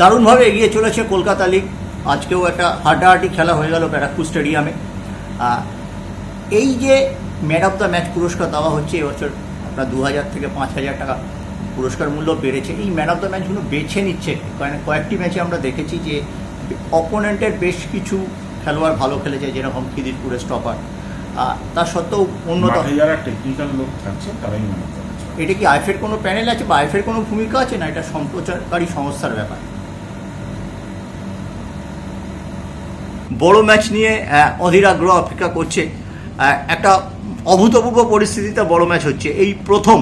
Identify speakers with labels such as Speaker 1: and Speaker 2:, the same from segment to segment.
Speaker 1: দারুণভাবে এগিয়ে চলেছে কলকাতা লিগ আজকেও একটা হাড্ডাহাড্ডি খেলা হয়ে গেল ব্যারাকপুর স্টেডিয়ামে এই যে ম্যান অফ দ্য ম্যাচ পুরস্কার দেওয়া হচ্ছে এবছর আপনার দু হাজার থেকে পাঁচ হাজার টাকা পুরস্কার মূল্য বেড়েছে। এই ম্যান অফ দ্য ম্যাচগুলো বেছে নিচ্ছে। কারণ কয়েকটি ম্যাচে আমরা দেখেছি যে অপোনেন্টের বেশ কিছু খেলোয়াড় ভালো খেলেছে যেরকম খিদিরপুরের স্টপার তা সত্ত্বেও
Speaker 2: যারা টেকনিক্যাল লোক থাকছে তারাই
Speaker 1: এটা কি আইফের কোনো প্যানেল আছে বা আইফের কোনো ভূমিকা আছে না? এটা সম্প্রচারকারী সংস্থার ব্যাপার। বড় ম্যাচ নিয়ে অধীর আগ্রহ অপেক্ষা করছে। একটা অভূতপূর্ব পরিস্থিতিতে বড় ম্যাচ হচ্ছে। এই প্রথম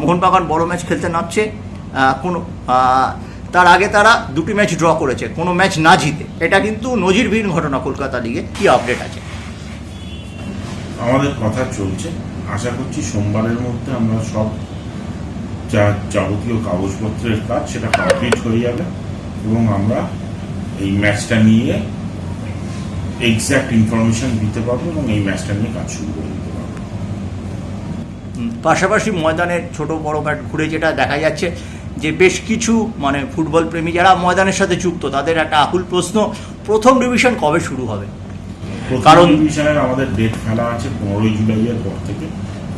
Speaker 1: মোহনবাগান বড় ম্যাচ খেলতে নামছে। কোনো তার আগে তারা দুটি ম্যাচ ড্র করেছে। কোনো ম্যাচ না জিতে। এটা কিন্তু নজিরবিহীন ঘটনা কলকাতা লিগে। কি আপডেট আছে?
Speaker 2: আমাদের কথা চলছে। আশা করছি সোমবারের মধ্যে আমরা সব যা যাবতীয় কাগজপত্রের কাজ সেটা কমপ্লিট হয়ে যাবে। এবং আমরা এই ম্যাচটা নিয়ে এক্স্যাক্ট ইনফরমেশন দিতে পারব এবং এই ম্যাচটা নিয়ে কাজ শুরু করে দিতে পারব।
Speaker 1: পাশাপাশি ময়দানের ছোট বড় ম্যাট ঘুরে যেটা দেখা যাচ্ছে যে বেশ কিছু মানে ফুটবল প্রেমী যারা ময়দানের সাথে যুক্ত তাদের একটা আকুল প্রশ্ন প্রথম ডিভিশন কবে শুরু হবে?
Speaker 2: কারণ ডিভিশনের আমাদের ডেট ফেলা আছে পনেরোই জুলাইয়ের পর থেকে।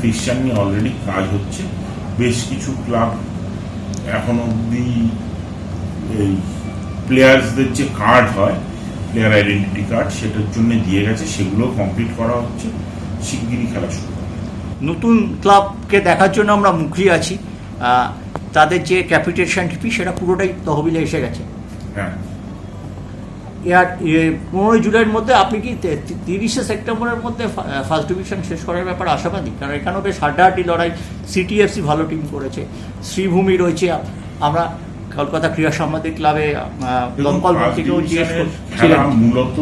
Speaker 2: ফিকশন নিয়ে অলরেডি কাজ হচ্ছে। বেশ কিছু ক্লাব এখন অবধি এই প্লেয়ার্সদের যে কার্ড হয় প্লেয়ার আইডেন্টিটি কার্ড সেটার জন্য দিয়ে গেছে সেগুলো কমপ্লিট করা হচ্ছে শিগগিরই খেলা শুরু
Speaker 1: নতুন ক্লাবকে দেখার জন্য আমরা মুখিয়ে আছি। তাদের যে ক্যাপিটেশন ফি সেটা পুরোটাই তহবিলে এসে গেছে।
Speaker 2: হ্যাঁ।
Speaker 1: এর পনেরোই জুলাইয়ের মধ্যে আপনি কি তিরিশে সেপ্টেম্বরের মধ্যে ফার্স্ট ডিভিশন শেষ করার ব্যাপারে আশাবাদী? কারণ এখানেও বেশ হাড্ডাহাড্ডি লড়াই সিটিএফসি ভালো টিম করেছে শ্রীভূমি রয়েছে আমরা কলকাতা ক্রীড়া সাংবাদিক ক্লাবে দমকল থেকেও জিজ্ঞেস করছিলেন।
Speaker 2: মূলত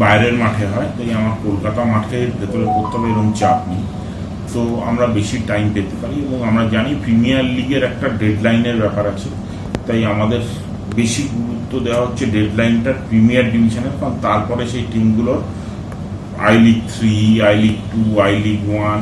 Speaker 2: বাইরের মাঠে হয় তাই আমার কলকাতা মাঠের ভেতরে করতে হবে এরকম চাপ নেই। তো আমরা বেশি টাইম পেতে পারি এবং আমরা জানি প্রিমিয়ার লিগের একটা ডেডলাইনের ব্যাপার আছে তাই আমাদের বেশি গুরুত্ব দেওয়া হচ্ছে ডেডলাইনটার প্রিমিয়ার ডিভিশনের কারণ তারপরে সেই টিমগুলোর I league three I league two I league one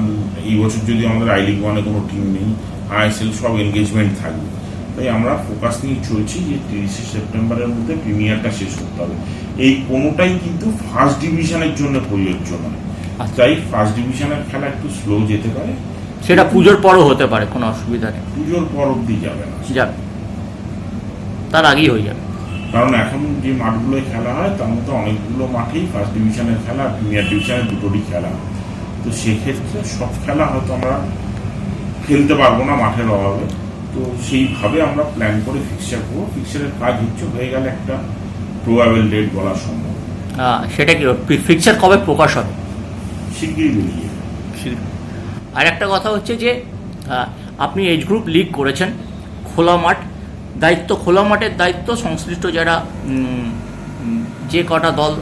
Speaker 2: এই বছর যদি আমাদের আই লিগ ওয়ানে কোনো টিম নেই আইএসএল সব এনগেজমেন্ট থাকবে। তাই আমরা ফোকাস নিয়ে চলছি যে তিরিশে সেপ্টেম্বরের মধ্যে প্রিমিয়ারটা শেষ করতে হবে। এই কোনোটাই কিন্তু ফার্স্ট ডিভিশনের জন্য প্রযোজ্য নয়।
Speaker 1: আচ্ছা।
Speaker 2: তাই ফার্স্ট ডিভিশনের খেলা একটু স্লো যেতে পারে।
Speaker 1: সেটা পুজোর পরও হতে পারে কোনো অসুবিধা নেই।
Speaker 2: পুজোর পর অব্দি যাবে না।
Speaker 1: যাবে। তার আগেই হয়ে যাবে।
Speaker 2: কারণ এখন যে মাঠগুলোয় খেলা হয় তার মধ্যে অনেকগুলো মাঠেই ফার্স্ট ডিভিশনের খেলা প্রিমিয়ার ডিভিশনের দুটোরই খেলা। তো সেক্ষেত্রে সব খেলা হয়তো আমরা খেলতে পারব না মাঠের অভাবে। তো সেইভাবে আমরা প্ল্যান করে ফিক্সচার করব। ফিক্সচারের কাজ হচ্ছে হয়ে গেলে একটা প্রোবাবেল ডেট বলা সম্ভব।
Speaker 1: সেটা কি পিকচার কবে প্রকাশ হবে?
Speaker 2: শিগগিরই বেরিয়ে
Speaker 1: আর একটা কথা হচ্ছে যে আপনি এজ গ্রুপ লিগ করেছেন খোলা মাঠ। দায়িত্ব খোলা মাঠের দায়িত্ব সংশ্লিষ্ট যারা যে কটা দল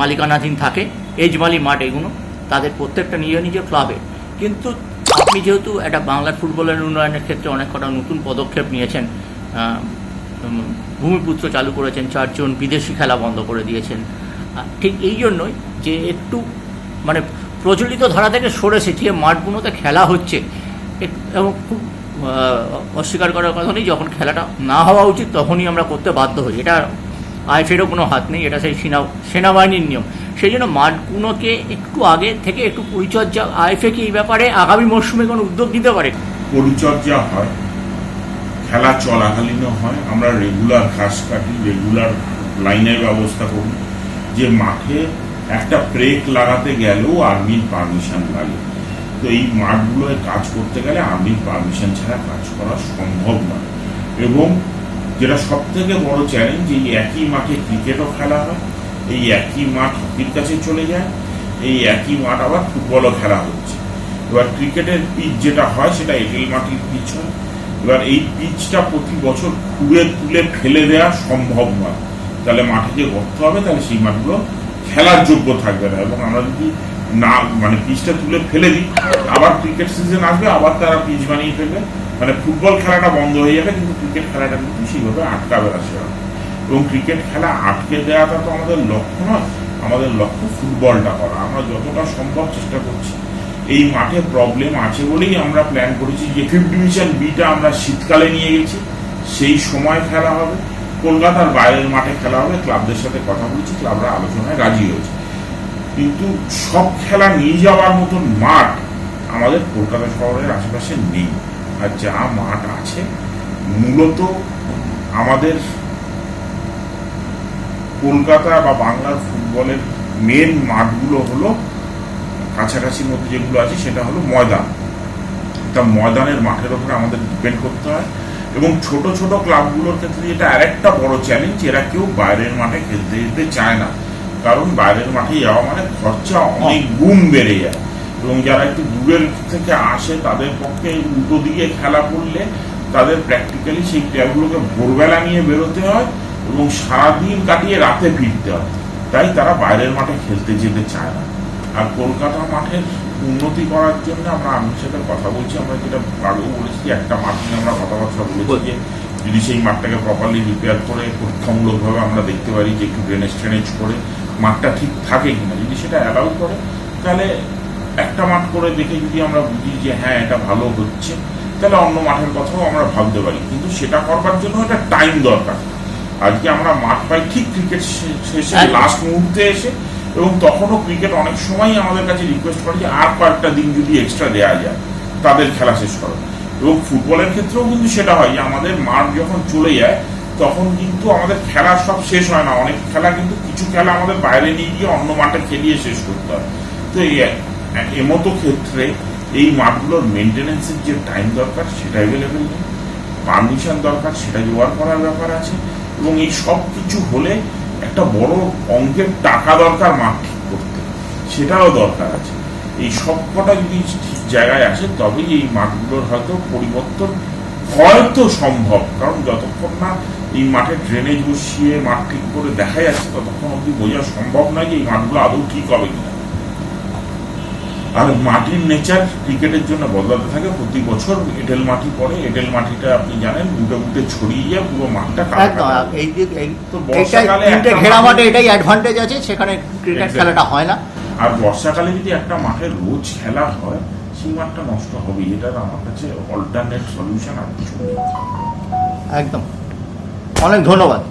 Speaker 1: মালিকানাধীন থাকে এজমালি মাঠ এগুলো তাদের প্রত্যেকটা নিজ নিজ ক্লাবে কিন্তু আপনি যেহেতু একটা বাংলার ফুটবলের উন্নয়নের ক্ষেত্রে অনেক কটা নতুন পদক্ষেপ নিয়েছেন ভূমিপুত্র চালু করেছেন, চারজন বিদেশি খেলা বন্ধ করে দিয়েছেন ঠিক এই জন্যই যে একটু মানে প্রচলিত ধারা থেকে সরেছে যে মাঠগুলোতে খেলা হচ্ছে এবং খুব অস্বীকার করার কথা নেই, যখন খেলাটা না হওয়া উচিত তখনই আমরা করতে বাধ্য হই, এটা আইফেরও কোনো হাত নেই, এটা সেই সেনা সেনাবাহিনীর নিয়ম। সেই জন্য মাঠগুলোকে একটু আগে থেকে একটু পরিচর্যা আইফে কি এই ব্যাপারে আগামী মরশুমে কোনো উদ্যোগ দিতে পারে?
Speaker 2: পরিচর্যা হয়, খেলা চলাকালীনও হয়, আমরা রেগুলার ঘাস কাটি রেগুলার লাইনের ব্যবস্থা করি। যে মাঠে একটা ব্রেক লাগাতে গেলেও আর্মির পারমিশন লাগে। তো এই মাঠগুলোয় কাজ করতে গেলে আর্মির পারমিশন ছাড়া কাজ করা সম্ভব নয়। এবং যেটা সব থেকে বড় চ্যালেঞ্জ এই একই মাঠে ক্রিকেটও খেলা হয় এই একই মাঠ হকির কাছে চলে যায়, এই একই মাঠ আবার ফুটবলও খেলা হচ্ছে। এবার ক্রিকেটের পিচ যেটা হয়, সেটা এঁটেল মাটির পিচ হয়। এবার এই পিচটা প্রতি বছর খুঁড়ে তুলে ফেলে দেওয়া সম্ভব নয়। তাহলে মাঠে যে গর্ত হবে, তাহলে সেই মাঠগুলো খেলার যোগ্য থাকবে না। এবং আমরা যদি না মানে পিচটা তুলে ফেলে দিই, আবার ক্রিকেট সিজন আসবে, আবার তারা পিচ বানিয়ে ফেলবে। মানে ফুটবল খেলাটা বন্ধ হয়ে যাবে, কিন্তু ক্রিকেট খেলাটা কিন্তু সেইভাবে আটকাবে না সেভাবে। এবং ক্রিকেট খেলা আটকে দেওয়াটা তো আমাদের লক্ষ্য নয়, আমাদের লক্ষ্য ফুটবলটা করা। আমরা যতটা সম্ভব চেষ্টা করছি। এই মাঠে প্রবলেম আছে বলেই আমরা প্ল্যান করেছি যে ফিফথ ডিভিশন বিটা আমরা শীতকালে নিয়ে গেছি। সেই সময় খেলা হবে। কলকাতার বাইরের মাঠে খেলা হবে। ক্লাবদের সাথে কথা বলছি, ক্লাবরা আলোচনায় রাজি হয়েছে। কিন্তু সব খেলা নিয়ে যাওয়ার মতন মাঠ আমাদের কলকাতা শহরের আশেপাশে নেই। আর যা মাঠ আছে, মূলত আমাদের কলকাতা বা বাংলার ফুটবলের মেন মাঠগুলো হলো কাছাকাছির মধ্যে যেগুলো আছে সেটা হলো ময়দান। তা ময়দানের মাঠের ওপরে আমাদের ডিপেন্ড করতে হয় এবং ছোট ছোট ক্লাবগুলোর ক্ষেত্রে এটা আরেকটা বড় চ্যালেঞ্জ এরা কেউ বাইরের মাঠে খেলতে যেতে চায় না। কারণ বাইরের মাঠে যাওয়া মানে খরচা অনেক গুণ বেড়ে যায়। এবং যারা একটু দূরের থেকে আসে, তাদের পক্ষে উল্টো দিকে খেলা করলে তাদের প্র্যাকটিক্যালি সেই ক্লাবগুলোকে ভোরবেলা নিয়ে বেরোতে হয়। এবং সারাদিন কাটিয়ে রাতে ফিরতে হয়। তাই তারা বাইরের মাঠে খেলতে যেতে চায় না। আর কলকাতা মাঠের উন্নতি করার জন্য আমরা আমির সাথে কথা বলছি, আমরা যেটা আগেও বলেছি, একটা মাঠ নিয়ে আমরা কথাবার্তা বলেছি যে, যদি সেই মাঠটাকে প্রপারলি রিপেয়ার করে পরীক্ষামূলকভাবে আমরা দেখতে পারি যে একটু ড্রেনেজ ট্রেনেজ করে মাঠটা ঠিক থাকে কিনা। যদি সেটা অ্যালাউ করে, তাহলে একটা মাঠ করে দেখে যদি আমরা বুঝি যে হ্যাঁ এটা ভালো হচ্ছে, তাহলে অন্য মাঠের কথাও আমরা ভাবতে পারি। কিন্তু সেটা করবার জন্য একটা টাইম দরকার। আজকে আমরা মাঠ পাই ঠিক ক্রিকেট শেষে লাস্ট মুহূর্তে এসে এবং তখনও ক্রিকেট অনেক সময় আমাদের কাছে রিকোয়েস্ট করে যে আর কয়েকটা দিন যদি এক্সট্রা দেওয়া যায় তাদের খেলা শেষ করো। এবং ফুটবলের ক্ষেত্রেও কিন্তু সেটা হয় যে আমাদের মাঠ যখন চলে যায় তখন কিন্তু আমাদের খেলা সব শেষ হয় না। অনেক খেলা কিন্তু কিছু খেলা আমাদের বাইরে নিয়ে গিয়ে অন্য মাঠে খেলিয়ে শেষ করতে হয়। তো এই এমতো ক্ষেত্রে এই মাঠগুলোর মেনটেনেন্সের যে টাইম দরকার সেটা অ্যাভেলেবেল নেই। পারমিশন দরকার সেটা জোগাড় করার ব্যাপার আছে। এবং এই সব কিছু হলে একটা বড় অঙ্কের টাকা দরকার মাঠ ঠিক করতে। সেটাও দরকার আছে। এই সব কটা যদি ঠিক জায়গায় আসে, তবেই এই মাঠগুলোর হয়তো পরিবর্তন হয়তো সম্ভব। কারণ যতক্ষণ না এই মাঠে ড্রেনেজ বসিয়ে মাঠ ঠিক করে দেখা যাচ্ছে, ততক্ষণ অব্দি বোঝা সম্ভব নয় যে এই মাঠগুলো আদৌ ঠিক হবে কিনা। আর মাটির নেচার ক্রিকেটের জন্য বদলাতে থাকে। প্রতি বছর এঁটেল মাটি পড়ে। এঁটেল মাটিটা আপনি জানেন বুটে বুটে ছড়িয়ে যায় পুরো মাঠটা।
Speaker 1: এই যে ঘেরা
Speaker 2: মাঠে-
Speaker 1: মাঠে এটাই অ্যাডভান্টেজ আছে সেখানে ক্রিকেট খেলাটা হয় না।
Speaker 2: আর বর্ষাকালে যদি একটা মাঠে রোজ খেলা হয় সেই মাঠটা নষ্ট হবে এটার আমার কাছে অল্টারনেট সলিউশন আর কিছু নেই।
Speaker 1: একদম। অনেক ধন্যবাদ।